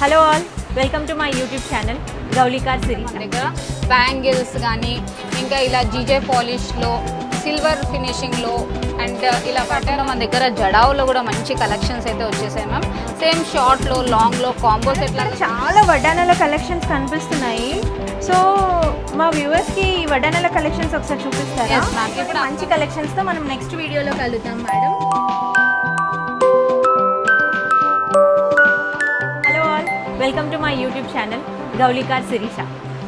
Hello all welcome to my YouTube channel Gowlikar series దగ్గర bangles కానీ ఇంకా ఇలా జీజే పాలిష్లో సిల్వర్ ఫినిషింగ్లో అండ్ ఇలా పట్టాను మన దగ్గర జడావులో కూడా మంచి కలెక్షన్స్ అయితే వచ్చేసాయి మ్యామ్ సేమ్ షార్ట్లో లాంగ్లో కాంబోస్ ఎట్లా చాలా వడ్డానాల కలెక్షన్స్ కనిపిస్తున్నాయి. సో మా వ్యూవర్స్కి ఈ వడ్డానాల కలెక్షన్స్ ఒకసారి చూపిస్తారా. ఇప్పుడు మంచి కలెక్షన్స్తో మనం నెక్స్ట్ వీడియోలో కలుద్దాం madam welcome to my YouTube channel Gowlikar Sirisha.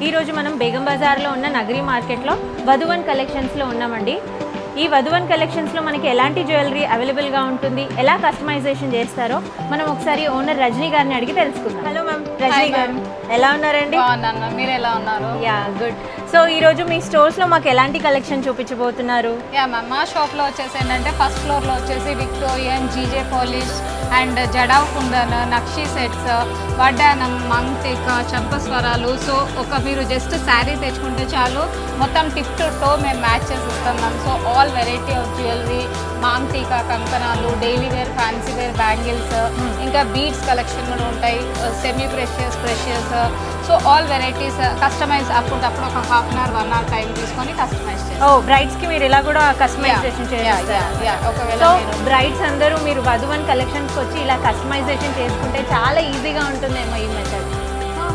ఈరోజు మనం బేగం బజార్లో ఉన్న నగరి మార్కెట్లో వధువన్ కలెక్షన్స్లో ఉన్నామండి. ఈ వధువన్ కలెక్షన్స్లో మనకి ఎలాంటి జ్యువెలరీ అవైలబుల్గా ఉంటుంది ఎలా కస్టమైజేషన్ చేస్తారో మనం ఒకసారి ఓనర్ రజనీ గారిని అడిగి తెలుసుకుందాం. హలో మ్యామ్ రజనీ గారు ఎలా ఉన్నారండి? బాగున్నాను మీరు ఎలా ఉన్నారు? యా గుడ్ సో ఈరోజు మీ స్టోర్స్లో మాకు ఎలాంటి కలెక్షన్ చూపించబోతున్నారు? యా మ్యామ్ మా షాప్లో వచ్చేసి ఏంటంటే ఫస్ట్ ఫ్లోర్లో వచ్చేసి Victorian GJ polish and jadau kundan nakshi sets వడ్డానం మంతిక చంపస్వరాలు సో ఒక మీరు జస్ట్ శారీ తెచ్చుకుంటే చాలు. మొత్తం టిప్ టు టో మేము మ్యాచ్ చేసి ఇస్తాం ma'am so all variety of jewellery మాంతిక కంకణాలు daily wear fancy wear bangles ఇంకా బీడ్స్ కలెక్షన్ కూడా ఉంటాయి. Semi precious precious so all varieties customise అప్పుడప్పుడు ఒక half an hour one hour time తీసుకొని కస్టమైజ్ ఓ బ్రైడ్స్కి మీరు ఇలా కూడా కస్టమైజేషన్ ఒకవేళ సో బ్రైడ్స్ అందరూ మీరు వధువన్ కలెక్షన్స్కి వచ్చి ఇలా కస్టమైజేషన్ చేసుకుంటే చాలా ఈజీగా ఉంటుందేమో ఈ మెథడ్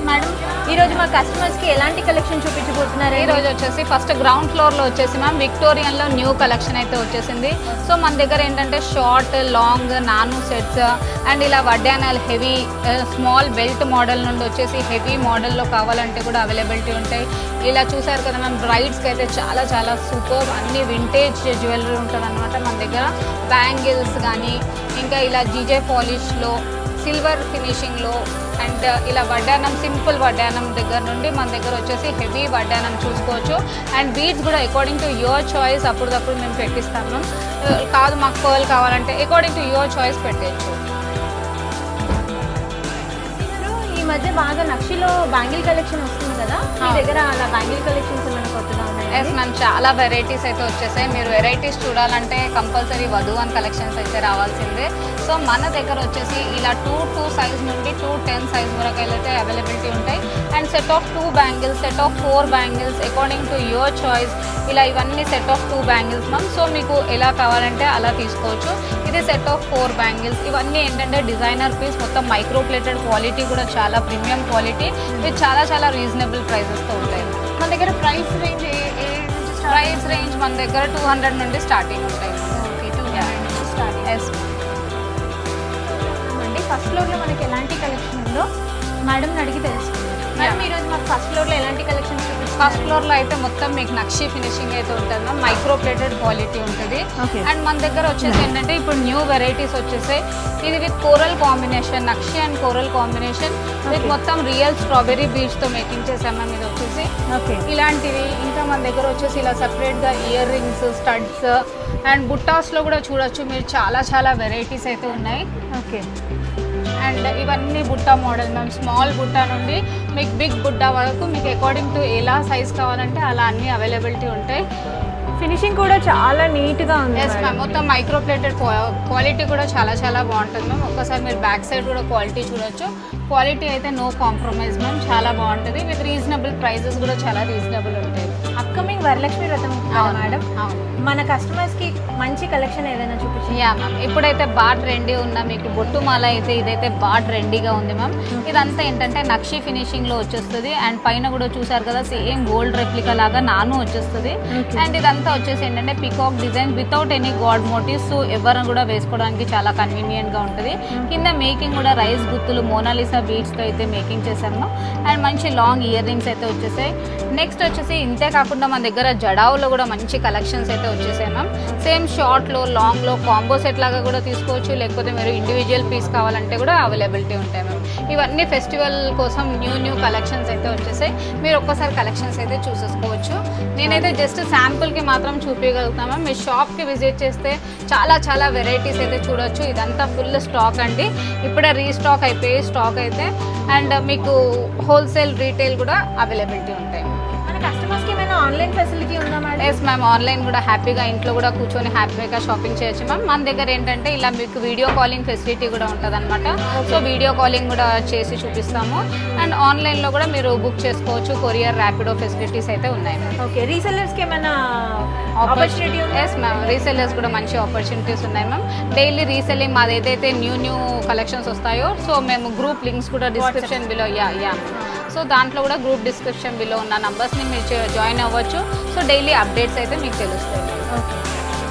మేడం ఈరోజు మా కస్టమర్స్కి ఎలాంటి కలెక్షన్ చూపించబోతున్నారు? ఈ రోజు వచ్చేసి ఫస్ట్ గ్రౌండ్ ఫ్లోర్లో వచ్చేసి మ్యామ్ విక్టోరియన్లో న్యూ కలెక్షన్ అయితే వచ్చేసింది. సో మన దగ్గర ఏంటంటే షార్ట్ లాంగ్ నాను సెట్స్ అండ్ ఇలా వడ్డానాలు హెవీ స్మాల్ బెల్ట్ మోడల్ నుండి వచ్చేసి హెవీ మోడల్లో కావాలంటే కూడా అవైలబిలిటీ ఉంటాయి. ఇలా చూసారు కదా మ్యామ్ బ్రైడ్స్కి అయితే చాలా చాలా సూపర్ అన్ని వింటేజ్ జ్యువెలరీ ఉంటుంది అనమాట మన దగ్గర. బ్యాంగిల్స్ కానీ ఇంకా ఇలా జీజే పాలిష్లో సిల్వర్ ఫినిషింగ్లో అండ్ ఇలా వడ్డానం సింపుల్ వడ్డానం దగ్గర నుండి మన దగ్గర వచ్చేసి హెవీ వడ్డానం చూసుకోవచ్చు. అండ్ బీడ్స్ కూడా అకార్డింగ్ టు యువర్ చాయిస్ అప్పుడప్పుడు మేము పెట్టిస్తాము కాదు మాకు పర్ల్ కావాలంటే అకార్డింగ్ టు యువర్ చాయిస్ పెట్టేయచ్చు. ఈ మధ్య బాగా నక్షిలో బ్యాంగిల్ కలెక్షన్ వస్తుంది కదా? మీ. దగ్గర అలా బ్యాంగిల్ కలెక్షన్స్ ఏమైనా కొత్తగా ఎస్ ఉన్నాయి మ్యామ్ చాలా వెరైటీస్ అయితే వచ్చేసాయి. మీరు వెరైటీస్ చూడాలంటే కంపల్సరీ వధువన్ కలెక్షన్స్ అయితే రావాల్సిందే. సో మన దగ్గర వచ్చేసి ఇలా టూ టూ సైజ్ నుండి టూ టెన్ సైజ్ వరకు అయితే అవైలబిలిటీ ఉంటాయి. And set of two bangles set of four bangles according to your choice ఇలా ఇవన్నీ set of two bangles ma'am so మీకు ఎలా కావాలంటే అలా తీసుకోవచ్చు. ఇది సెట్ ఆఫ్ ఫోర్ బ్యాంగిల్స్ ఇవన్నీ ఏంటంటే డిజైనర్ పీస్ మొత్తం మైక్రో ప్లేటెడ్ క్వాలిటీ కూడా చాలా ప్రీమియం క్వాలిటీ ఇది చాలా చాలా రీజనబుల్ ప్రైజెస్తో ఉంటాయి. మన దగ్గర ప్రైస్ రేంజ్ ప్రైస్ రేంజ్ మన దగ్గర టూ హండ్రెడ్ నుండి స్టార్టింగ్ ఉంటాయి. ఎస్ అండి ఫస్ట్ ఫ్లోర్లో మనకి ఎలాంటి కలెక్షన్ ఉందో మేడం అడిగి తెలుసుకుందాం. మేడం ఈరోజు మాకు ఫస్ట్ ఫ్లోర్లో ఎలాంటి కలెక్షన్ చూపిస్తారు ఫస్ట్ ఫ్లోర్లో అయితే మొత్తం మీకు నక్షి ఫినిషింగ్ అయితే ఉంటుంది మ్యామ్. మైక్రో ప్లేటెడ్ క్వాలిటీ ఉంటుంది. అండ్ మన దగ్గర వచ్చేసి ఏంటంటే ఇప్పుడు న్యూ వెరైటీస్ వచ్చేసాయి ఇది with coral combination nakshi and coral combination with. మొత్తం రియల్ స్ట్రాబెరీ బీచ్తో మేకింగ్ చేసాం మ్యామ్ ఇది వచ్చేసి. ఇలాంటివి ఇంకా మన దగ్గర వచ్చేసి ఇలా సపరేట్గా ఇయర్ రింగ్స్ స్టడ్స్ అండ్ బుట్టాస్లో కూడా చూడొచ్చు. మీరు చాలా చాలా వెరైటీస్ అయితే ఉన్నాయి. ఓకే. అండ్ ఇవన్నీ బుట్ట మోడల్ మ్యామ్ స్మాల్ బుట్ట నుండి మీకు బిగ్ బుట్ట వరకు మీకు అకార్డింగ్ టు ఎలా సైజ్ కావాలంటే అలా అన్ని అవైలబిలిటీ ఉంటాయి. ఫినిషింగ్ కూడా చాలా నీట్గా ఉంది ఎస్ మ్యామ్ మొత్తం మైక్రో ప్లేటెడ్ క్వాలిటీ కూడా చాలా చాలా బాగుంటుంది మ్యామ్ ఒక్కసారి మీరు బ్యాక్ సైడ్ కూడా క్వాలిటీ చూడొచ్చు. క్వాలిటీ అయితే నో కాంప్రమైజ్ మ్యామ్ చాలా బాగుంటుంది. విత్ రీజనబుల్ ప్రైజెస్ కూడా చాలా రీజనబుల్ ఉంటాయి. అప్కమింగ్ వరలక్ష్మి వ్రతం అవును. మేడం? అవును. మన కస్టమర్స్కి మంచి కలెక్షన్ ఏదైనా చూపించండి. Yeah ma'am. ఇప్పుడైతే బాగా ట్రెండీ ఉన్న మీకు బొట్టు మాల అయితే ఇదైతే బాగా ట్రెండీగా ఉంది మ్యామ్. ఇదంతా ఏంటంటే నక్షి ఫినిషింగ్లో వచ్చేస్తుంది. అండ్ పైన కూడా చూసారు కదా సేమ్ గోల్డ్ రెప్లికా లాగా నాను వచ్చేస్తుంది. Okay. అండ్ ఇదంతా వచ్చేసి ఏంటంటే peacock design without any god motifs so ఎవరిని కూడా వేసుకోవడానికి చాలా కన్వీనియంట్గా ఉంటుంది. కింద మేకింగ్ కూడా రైస్ గుత్తులు మోనాలిసా బీడ్స్తో అయితే మేకింగ్ చేసాము అండ్ మంచి లాంగ్ ఇయర్ రింగ్స్ అయితే వచ్చేసాయి. నెక్స్ట్ వచ్చేసి ఇంతే కాకుండా మన దగ్గర దగ్గర జడావులో కూడా మంచి కలెక్షన్స్ అయితే వచ్చేసాయి మ్యామ్ సేమ్ షార్ట్లో లాంగ్లో కాంబో సెట్ లాగా కూడా తీసుకోవచ్చు. లేకపోతే మీరు ఇండివిజువల్ పీస్ కావాలంటే కూడా అవైలబిలిటీ ఉంటాయి మ్యామ్ ఇవన్నీ ఫెస్టివల్ కోసం న్యూ న్యూ కలెక్షన్స్ అయితే వచ్చేసాయి. మీరు ఒక్కసారి కలెక్షన్స్ అయితే చూసేసుకోవచ్చు. నేనైతే జస్ట్ శాంపుల్కి మాత్రం చూపించగలుగుతాను మ్యామ్ మీ షాప్కి విజిట్ చేస్తే చాలా చాలా వెరైటీస్ అయితే చూడొచ్చు. ఇదంతా ఫుల్ స్టాక్ అండి. ఇప్పుడే రీస్టాక్ అయిపోయి స్టాక్ అయితే అండ్ మీకు హోల్సేల్ రీటైల్ కూడా అవైలబిలిటీ ఉంటాయి. ఆన్లైన్ ఫెసిలిటీ ఉందా మేడం ఎస్ మ్యామ్ ఆన్లైన్ కూడా హ్యాపీగా ఇంట్లో కూడా కూర్చొని హ్యాపీగా షాపింగ్ చేయొచ్చు మ్యామ్ మన దగ్గర ఏంటంటే ఇలా మీకు వీడియో కాలింగ్ ఫెసిలిటీ కూడా ఉంటుంది అనమాట సో వీడియో కాలింగ్ కూడా చేసి చూపిస్తాము. అండ్ ఆన్లైన్లో కూడా మీరు బుక్ చేసుకోవచ్చు. కొరియర్ ర్యాపిడో ఫెసిలిటీస్ అయితే ఉన్నాయి మ్యామ్ ఓకే రీసెల్లర్స్కి ఏమైనా ఆపర్చునిటీ ఎస్ మ్యామ్ రీసెల్లర్స్ కూడా మంచి ఆపర్చునిటీస్ ఉన్నాయి మ్యామ్ డైలీ రీసెల్లింగ్ మాది ఏదైతే న్యూ న్యూ కలెక్షన్స్ వస్తాయో సో మేము గ్రూప్ లింక్స్ కూడా description below yeah yeah so దాంట్లో కూడా గ్రూప్ డిస్క్రిప్షన్ బిలో ఉన్న నంబర్స్ని మీరు జాయిన్ అవ్వచ్చు. సో డైలీ అప్డేట్స్ అయితే మీకు తెలుస్తాయి. ఓకే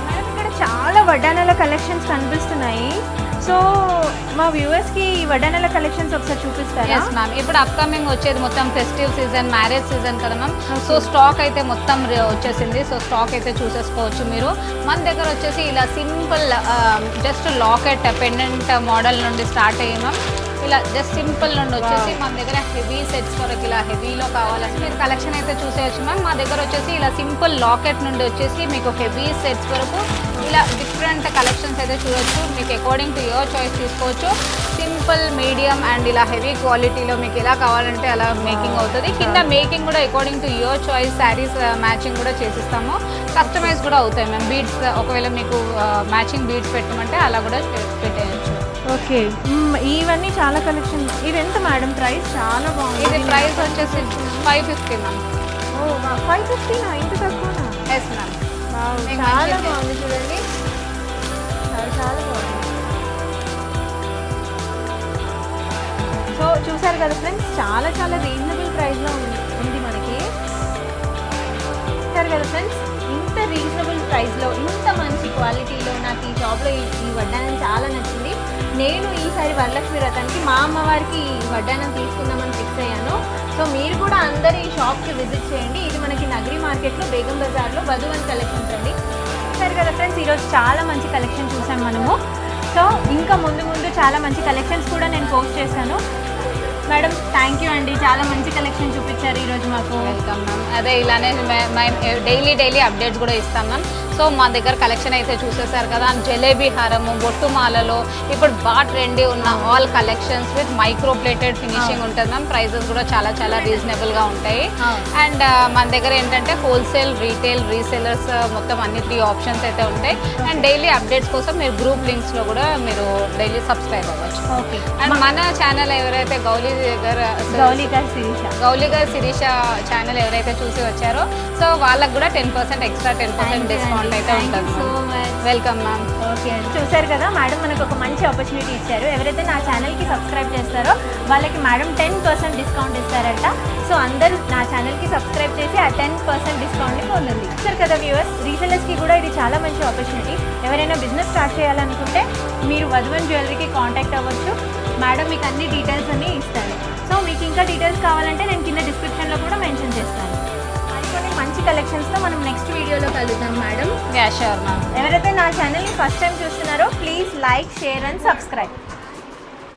మేడం ఇక్కడ చాలా వడ్డానాల కలెక్షన్స్ కనిపిస్తున్నాయి. సో మా వ్యూవర్స్కి ఈ వడ్డానాల కలెక్షన్స్ ఒకసారి చూపిస్తారా? ఎస్ మ్యామ్ ఇప్పుడు అప్కమింగ్ వచ్చేది మొత్తం ఫెస్టివ్ సీజన్ మ్యారేజ్ సీజన్ కదా మ్యామ్ సో స్టాక్ అయితే మొత్తం వచ్చేసింది. సో స్టాక్ అయితే చూసేసుకోవచ్చు మీరు. మన దగ్గర వచ్చేసి ఇలా simple just locket pendant model నుండి స్టార్ట్ అయ్యి మ్యామ్ ఇలా జస్ట్ సింపుల్ నుండి వచ్చేసి మన దగ్గర హెవీ సెట్స్ వరకు ఇలా హెవీలో కావాలంటే మీరు కలెక్షన్ అయితే చూసేయచ్చు మ్యామ్ మా దగ్గర వచ్చేసి ఇలా సింపుల్ లాకెట్ నుండి వచ్చేసి మీకు హెవీ సెట్స్ వరకు ఇలా డిఫరెంట్ కలెక్షన్స్ అయితే చూడొచ్చు. మీకు అకార్డింగ్ టు యువర్ చాయిస్ తీసుకోవచ్చు. సింపుల్ మీడియం అండ్ ఇలా హెవీ క్వాలిటీలో మీకు ఎలా కావాలంటే అలా మేకింగ్ అవుతుంది. కింద మేకింగ్ కూడా according to your choice saris matching కూడా చేసిస్తాము. కస్టమైజ్ కూడా అవుతాయి మ్యామ్ బీడ్స్ ఒకవేళ మీకు మ్యాచింగ్ బీడ్స్ పెట్టమంటే అలా కూడా పె- పెట్టేయచ్చు ఓకే. ఇవన్నీ చాలా కలెక్షన్ ఇది ఎంత మేడం ప్రైస్ చాలా బాగుంది. ఇది ప్రైస్ వచ్చేసి ఫైవ్ ఫిఫ్టీ మ్యామ్ ఫైవ్ ఫిఫ్టీనా ఇంత తక్కువనా? ఎస్ మ్యామ్ చాలా. బాగుంది చూడండి. చాలా చాలా బాగుంది. సో చూసారు కదా ఫ్రెండ్స్ చాలా చాలా రీజనబుల్ ప్రైస్లో ఉంది ఉంది మనకి. చూసారు కదా ఫ్రెండ్స్ ఇంత రీజనబుల్ ప్రైస్లో ఇంత మంచి క్వాలిటీలో నాకు ఈ షాప్లో ఈ ఈ వడ్డానం చాలా నేను ఈసారి వరలక్ష్మి వ్రతానికి మా అమ్మవారికి వడ్డానం తీసుకుందామని ఫిక్స్ అయ్యాను. సో మీరు కూడా అందరు ఈ షాప్కి విజిట్ చేయండి. ఇది మనకి నగరి మార్కెట్లో బేగం బజార్లో వధువన్ కలెక్షన్స్ అండి. సరే కదా ఫ్రెండ్స్ ఈరోజు చాలా మంచి కలెక్షన్ చూసాం మనము. సో ఇంకా ముందు ముందు చాలా మంచి కలెక్షన్స్ కూడా నేను పోస్ట్ చేశాను. మేడం థ్యాంక్ యూ అండి. చాలా మంచి కలెక్షన్ చూపించారు ఈరోజు మాకు. వెల్కమ్ మ్యామ్ అదే ఇలానే డైలీ డైలీ అప్డేట్స్ కూడా ఇస్తాం మ్యామ్ సో మా దగ్గర కలెక్షన్ అయితే చూసేసారు కదా. జలేబీ హారము బొట్టు మాలలో ఇప్పుడు బాగా ట్రెండీ ఉన్న all collections with micro plated finishing ఉంటుంది మ్యామ్ ప్రైజెస్ కూడా చాలా చాలా రీజనబుల్గా ఉంటాయి. అండ్ మన దగ్గర ఏంటంటే హోల్సేల్ రీటైల్ రీసెలర్స్ మొత్తం అన్ని త్రీ ఆప్షన్స్ అయితే ఉంటాయి. అండ్ డైలీ అప్డేట్స్ కోసం మీరు గ్రూప్ లింక్స్లో కూడా మీరు డైలీ సబ్స్క్రైబ్ అవ్వచ్చు. ఓకే. అండ్ మన ఛానల్ ఎవరైతే గౌలీ గారు గౌరీ గారు శిరీష. గౌలి గారు శిరీష ఛానల్ ఎవరైతే చూసి వచ్చారో సో వాళ్ళకి కూడా ten percent extra ten percent discount అయితే ఉంటుంది so much welcome ma'am okay అండి చూసారు కదా మేడం మనకు ఒక మంచి ఆపర్చునిటీ ఇచ్చారు. ఎవరైతే నా ఛానల్కి సబ్స్క్రైబ్ చేస్తారో వాళ్ళకి మేడం టెన్ పర్సెంట్ డిస్కౌంట్ ఇస్తారంట. సో అందరూ నా ఛానల్కి సబ్స్క్రైబ్ చేసి ఆ టెన్ పర్సెంట్ డిస్కౌంట్ని పొందండి. చూసారు కదా వ్యూవర్స్ రీసెలర్స్కి కూడా ఇది చాలా మంచి ఆపర్చునిటీ ఎవరైనా బిజినెస్ స్టార్ట్ చేయాలనుకుంటే మీరు వధువన్ జ్యువెలరీకి కాంటాక్ట్ అవ్వచ్చు. మేడం మీకు అన్ని డీటెయిల్స్ అన్ని ఇస్తారు సో మీకు ఇంకా డీటెయిల్స్ కావాలంటే నేను కింద డిస్క్రిప్షన్లో కూడా మెన్షన్ చేస్తాను. మరికొన్ని మంచి కలెక్షన్స్తో మనం నెక్స్ట్ వీడియోలో కలుద్దాం మేడం. ఎవరైతే నా ఛానల్ని ఫస్ట్ టైం చూస్తున్నారో please like share and subscribe